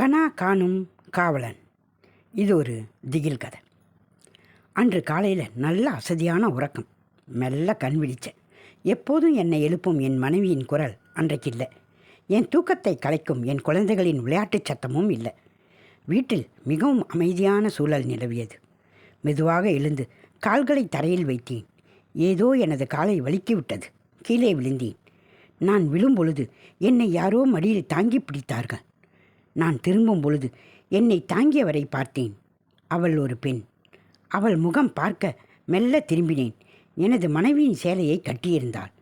கனா காணும் காவலன். இது ஒரு திகில் கதை. அன்று காலையில் நல்ல அசதியான உறக்கம். மெல்ல கண் விழிச்சேன். எப்போதும் என்னை எழுப்பும் என் மனைவியின் குரல் அன்றைக்கு இல்லை. என் தூக்கத்தை கலைக்கும் என் குழந்தைகளின் விளையாட்டுச் சத்தமும் இல்லை. வீட்டில் மிகவும் அமைதியான சூழல் நிலவியது. மெதுவாக எழுந்து கால்களை தரையில் வைத்தேன். ஏதோ எனது காலை வலிக்கிவிட்டது. கீழே விழுந்தேன். நான் விழும்பொழுது என்னை யாரோ மடியில் தாங்கி பிடித்தார்கள். நான் திரும்பும் பொழுது என்னை தாங்கியவரை பார்த்தேன். அவள் ஒரு பெண். அவள் முகம் பார்க்க மெல்ல திரும்பினேன். எனது மனைவியின் சேலையை கட்டியிருந்தாள்.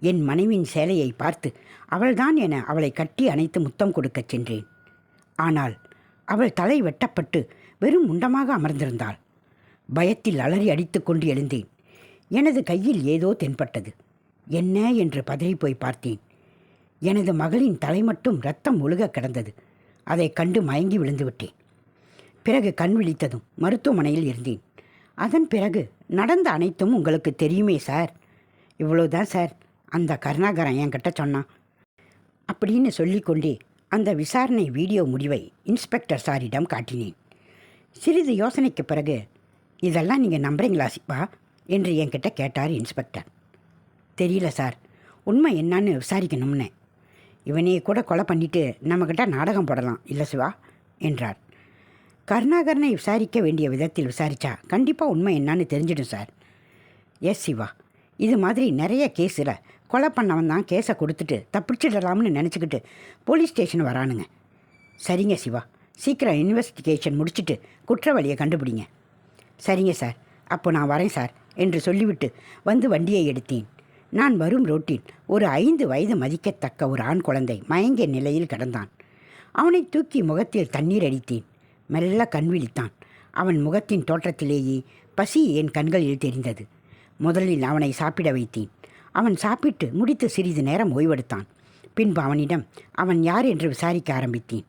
என் மனைவியின் சேலையை பார்த்து அவள்தான் என அவளை கட்டி அணைத்து முத்தம் கொடுக்கச் சென்றேன். ஆனால் அவள் தலை வெட்டப்பட்டு வெறும் முண்டமாக அமர்ந்திருந்தாள். பயத்தில் அலறி அடித்துக்கொண்டு எழுந்தேன். எனது கையில் ஏதோ தென்பட்டது. என்ன? என்று பதறிப்போய் பார்த்தேன். எனது மகளின் தலை மட்டும் ரத்தம் ஒழுக கிடந்தது. அதை கண்டு மயங்கி விழுந்து விட்டேன் பிறகு கண் விழித்ததும் மருத்துவமனையில் இருந்தேன். அதன் பிறகு நடந்த அனைத்தும் உங்களுக்கு தெரியுமே சார். இவ்வளோதான் சார் அந்த கருணாகரன் என்கிட்ட சொன்னான். அப்படின்னு சொல்லிக்கொண்டே அந்த விசாரணை வீடியோ முடிவை இன்ஸ்பெக்டர் சாரிடம் காட்டினேன். சிறிது யோசனைக்கு பிறகு இதெல்லாம் நீங்கள் நம்புறீங்களா சிப்பா என்று என்கிட்ட கேட்டார் இன்ஸ்பெக்டர். தெரியல சார். உண்மை என்னன்னு விசாரிக்கணும்னே. இவனையே கூட கொலை பண்ணிட்டு நம்மக்கிட்ட நாடகம் போடலாம் இல்லை சிவா? என்றார். கருணாகரனை விசாரிக்க வேண்டிய விதத்தில் விசாரித்தா கண்டிப்பாக உண்மை என்னன்னு தெரிஞ்சிடும் சார். எஸ் சிவா. இது மாதிரி நிறைய கேஸில் கொலை பண்ணவன் தான் கேஸை கொடுத்துட்டு தப்பிச்சிடலாம்னு நினச்சிக்கிட்டு போலீஸ் ஸ்டேஷன் வரானுங்க. சரிங்க சிவா. சீக்கிரம் இன்வெஸ்டிகேஷன் முடிச்சுட்டு குற்றவாளியை கண்டுபிடிங்க. சரிங்க சார். அப்போ நான் வரேன் சார் என்று சொல்லிவிட்டு வந்து வண்டியை எடுத்தேன். நான் வரும் ரோட்டில் ஒரு ஐந்து வயது மதிக்கத்தக்க ஒரு ஆண் குழந்தை மயங்கிய நிலையில் கிடந்தான். அவனை தூக்கி முகத்தில் தண்ணீர் அடித்தேன். மெல்ல கண் விழித்தான். அவன் முகத்தின் தோற்றத்திலேயே பசி என் கண்களில் தெரிந்தது. முதலில் அவனை சாப்பிட வைத்தேன். அவன் சாப்பிட்டு முடித்து சிறிது நேரம் ஓய்வெடுத்தான். பின்பு அவனிடம் அவன் யார் என்று விசாரிக்க ஆரம்பித்தேன்.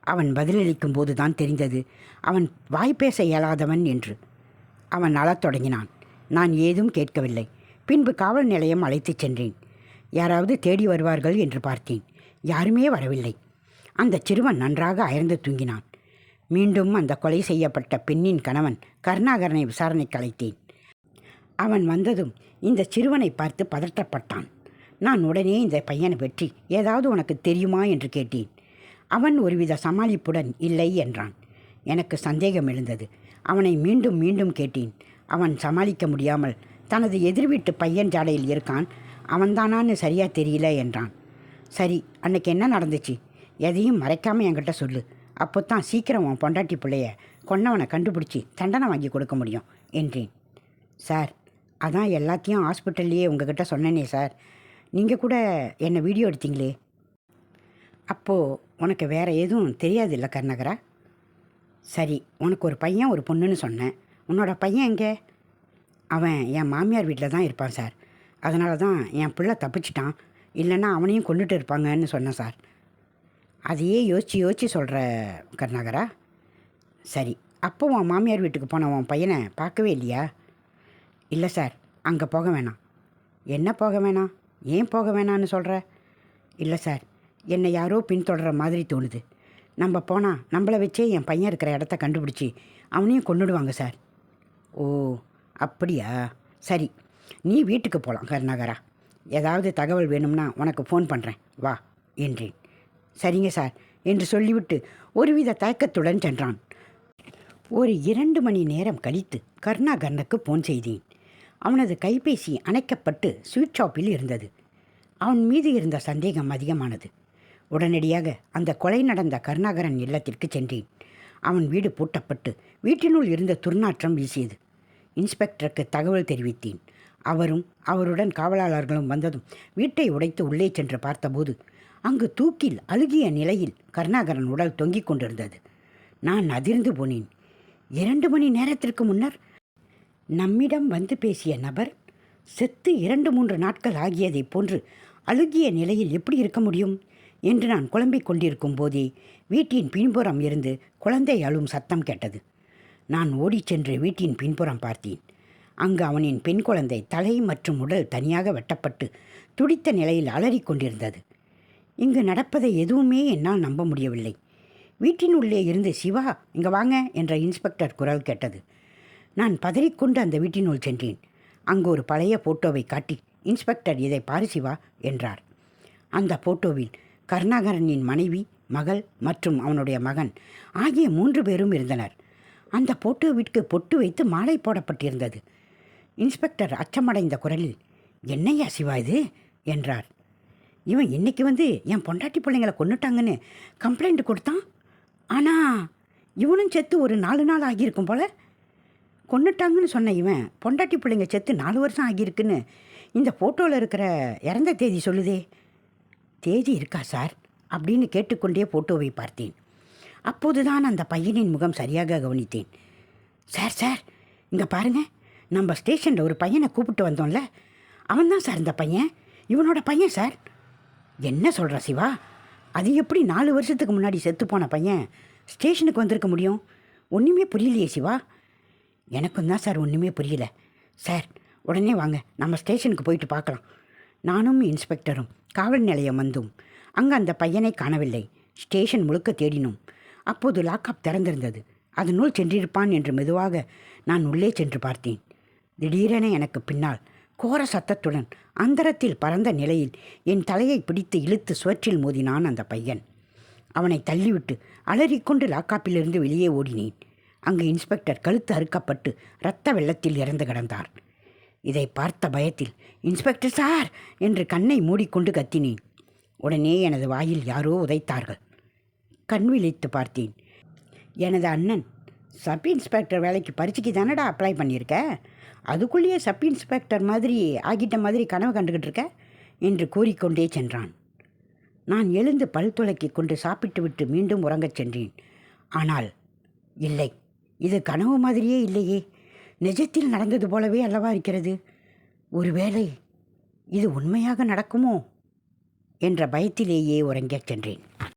அவன் பதிலளிக்கும் போதுதான் தெரிந்தது. அவன் வாய் பேச இயலாதவன் என்று. அவன் அழத் தொடங்கினான். நான் ஏதும் கேட்கவில்லை. பின்பு காவல் நிலையம் அழைத்துச் சென்றேன். யாராவது தேடி வருவார்கள் என்று பார்த்தேன். யாருமே வரவில்லை. அந்த சிறுவன் நன்றாக அயர்ந்து தூங்கினான். மீண்டும் அந்த கொலை செய்யப்பட்ட பெண்ணின் கணவன் கருணாகரனை விசாரணைக்கு அழைத்தேன். அவன் வந்ததும் இந்த சிறுவனை பார்த்து பதற்றப்பட்டான் நான் உடனே இந்த பையனை பற்றி ஏதாவது உனக்கு தெரியுமா என்று கேட்டேன். அவன் ஒருவித சமாளிப்புடன் இல்லை என்றான். எனக்கு சந்தேகம் எழுந்தது. அவனை மீண்டும் மீண்டும் கேட்டேன். அவன் சமாளிக்க முடியாமல் தனது எதிர் வீட்டு பையன் ஜாடையில் இருக்கான். அவன்தானான்னு சரியாக தெரியல என்றான். சரி அன்னைக்கு என்ன நடந்துச்சு? எதையும் மறைக்காமல் என்கிட்ட சொல்லு. அப்போ தான் சீக்கிரம் உன் பொண்டாட்டி பிள்ளைய கொன்னவனை கண்டுபிடிச்சி தண்டனை வாங்கி கொடுக்க முடியும் என்றேன். சார் அதான் எல்லாத்தையும் ஹாஸ்பிட்டல்லையே உங்ககிட்ட சொன்னேனே சார். நீங்கள் கூட என்னை வீடியோ எடுத்தீங்களே? அப்போது உனக்கு வேறு எதுவும் தெரியாது இல்லை கர்ணகரா? சரி உனக்கு ஒரு பையன் ஒரு பொண்ணுன்னு சொன்னேன். உன்னோட பையன் எங்கே? அவன் என் மாமியார் வீட்டில் தான் இருப்பான் சார். அதனால தான் என் பிள்ளை தப்பிச்சிட்டான். இல்லைன்னா அவனையும் கொண்டுட்டு இருப்பாங்கன்னு சொன்னேன் சார். அதையே யோசித்து யோசித்து சொல்கிற கருணாகரா சரி அப்போ உன் மாமியார் வீட்டுக்கு போன உன் பையனை பார்க்கவே இல்லையா? இல்லை சார் அங்கே போக வேணாம். என்ன போக வேணாம்? ஏன் போக வேணான்னு சொல்கிற? இல்லை சார் என்னை யாரோ பின்தொடர மாதிரி தோணுது. நம்ம போனால் நம்மளை வச்சே என் பையன் இருக்கிற இடத்த கண்டுபிடிச்சி அவனையும் கொண்டுடுவாங்க சார். ஓ அப்படியா? சரி நீ வீட்டுக்கு போகலாம் கருணாகரா. ஏதாவது தகவல் வேணும்னா உனக்கு ஃபோன் பண்ணுறேன் வா என்றேன். சரிங்க சார் என்று சொல்லிவிட்டு ஒருவித தயக்கத்துடன் சென்றான். ஒரு இரண்டு மணி நேரம் கழித்து கருணாகரனுக்கு ஃபோன் செய்தேன். அவனது கைபேசி அணைக்கப்பட்டு ஸ்வீட் ஷாப்பில் இருந்தது. அவன் மீது இருந்த சந்தேகம் அதிகமானது. உடனடியாக அந்த கொலை நடந்த கருணாகரன் இல்லத்திற்கு சென்றேன். அவன் வீடு பூட்டப்பட்டு வீட்டினுள் இருந்த துர்நாற்றம் வீசியது. இன்ஸ்பெக்டருக்கு தகவல் தெரிவித்தேன். அவரும் அவருடன் காவலாளர்களும் வந்ததும் வீட்டை உடைத்து உள்ளே சென்று பார்த்தபோது அங்கு தூக்கில் அழுகிய நிலையில் கருணாகரன் உடல் தொங்கிக் கொண்டிருந்தது. நான் அதிர்ந்து போனேன். இரண்டு மணி நேரத்திற்கு முன்னர் நம்மிடம் வந்து பேசிய நபர் செத்து இரண்டு மூன்று நாட்கள் ஆகியதைப் போன்று அழுகிய நிலையில் எப்படி இருக்க முடியும் என்று நான் குழம்பிக் கொண்டிருக்கும் போதே வீட்டின் பின்புறம் இருந்து குழந்தை அழும் சத்தம் கேட்டது. நான் ஓடிச் சென்று வீட்டின் பின்புறம் பார்த்தேன். அங்கு அவனின் பெண் குழந்தை தலை மற்றும் உடல் தனியாக வெட்டப்பட்டு துடித்த நிலையில் அலறிக் கொண்டிருந்தது. இங்கு நடப்பதை எதுவுமே என்னால் நம்ப முடியவில்லை. வீட்டின் உள்ளே இருந்து சிவா இங்கே வாங்க என்ற இன்ஸ்பெக்டர் குரல் கேட்டது. நான் பதறிக்கொண்டு அந்த வீட்டினுள் சென்றேன். அங்கு ஒரு பழைய போட்டோவை காட்டி இன்ஸ்பெக்டர் இதை பாரு சிவா என்றார். அந்த போட்டோவில் கருணாகரனின் மனைவி மகள் மற்றும் அவனுடைய மகன் ஆகிய மூன்று பேரும் இருந்தனர். அந்த போட்டோவிற்கு பொட்டு வைத்து மாலை போடப்பட்டிருந்தது. இன்ஸ்பெக்டர் அச்சமடைந்த குரலில் என்னையா சிவா இது? என்றார். இவன் இன்னைக்கு வந்து என் பொண்டாட்டி பிள்ளைங்களை கொன்னுட்டாங்கன்னு கம்ப்ளைண்ட் கொடுத்தான். ஆனால் இவனும் செத்து ஒரு நாலு நாள் ஆகியிருக்கும் போல. கொண்டுட்டாங்கன்னு சொன்ன இவன் பொண்டாட்டி பிள்ளைங்க செத்து நாலு வருஷம் ஆகியிருக்குன்னு இந்த ஃபோட்டோவில் இருக்கிற இறந்த தேதி சொல்லுதே. தேதி இருக்கா சார்? அப்படின்னு கேட்டுக்கொண்டே ஃபோட்டோவை பார்த்தேன். அப்போதுதான் அந்த பையனின் முகம் சரியாக கவனித்தேன். சார் சார் இங்கே பாருங்க. நம்ம ஸ்டேஷனில் ஒரு பையனை கூப்பிட்டு வந்தோம்ல. அவன் தான் சார் இந்த பையன். இவனோட பையன் சார். என்ன சொல்கிற சிவா? அது எப்படி நாலு வருஷத்துக்கு முன்னாடி செத்து போன பையன் ஸ்டேஷனுக்கு வந்திருக்க முடியும்? ஒன்றுமே புரியலையே சிவா. எனக்கும் தான் சார் ஒன்றுமே புரியல. சார் உடனே வாங்க. நம்ம ஸ்டேஷனுக்கு போயிட்டு பார்க்கலாம். நானும் இன்ஸ்பெக்டரும். காவல் நிலையம் வந்தோம். அங்கே அந்த பையனை காணவில்லை. ஸ்டேஷன் முழுக்க தேடினோம். அப்போது லாக்அப் திறந்திருந்தது. அதனுள் சென்றிருப்பான் என்று மெதுவாக நான் உள்ளே சென்று பார்த்தேன். திடீரென எனக்கு பின்னால் கோர சத்தத்துடன் அந்தரத்தில் பறந்த நிலையில் என் தலையை பிடித்து இழுத்து சுவற்றில் மோதினான் அந்த பையன். அவனை தள்ளிவிட்டு அலறிக்கொண்டு லாக்காப்பிலிருந்து வெளியே ஓடினேன். அங்கு இன்ஸ்பெக்டர் கழுத்து அறுக்கப்பட்டு இரத்த வெள்ளத்தில் இறந்து கிடந்தார். இதை பார்த்த பயத்தில் இன்ஸ்பெக்டர் சார்! என்று கண்ணை மூடிக்கொண்டு கத்தினேன். உடனே எனது வாயில் யாரோ உதைத்தார்கள். கண் விழித்து பார்த்தேன். எனது அண்ணன் சப் இன்ஸ்பெக்டர் வேலைக்கு பரீட்சைக்கு தானடா அப்ளை பண்ணியிருக்க? அதுக்குள்ளேயே சப் இன்ஸ்பெக்டர் மாதிரி ஆகிட்ட மாதிரி கனவு கண்டுக்கிட்டு இருக்க? என்று கூறிக்கொண்டே சென்றான். நான் எழுந்து பல் துளக்கி கொண்டு சாப்பிட்டு விட்டு மீண்டும் உறங்கச் சென்றேன். ஆனால் இல்லை இது கனவு மாதிரியே இல்லையே. நிஜத்தில் நடந்தது போலவே அல்லவா இருக்கிறது? ஒருவேளை இது உண்மையாக நடக்குமோ? என்ற பயத்திலேயே உறங்கச் சென்றேன்.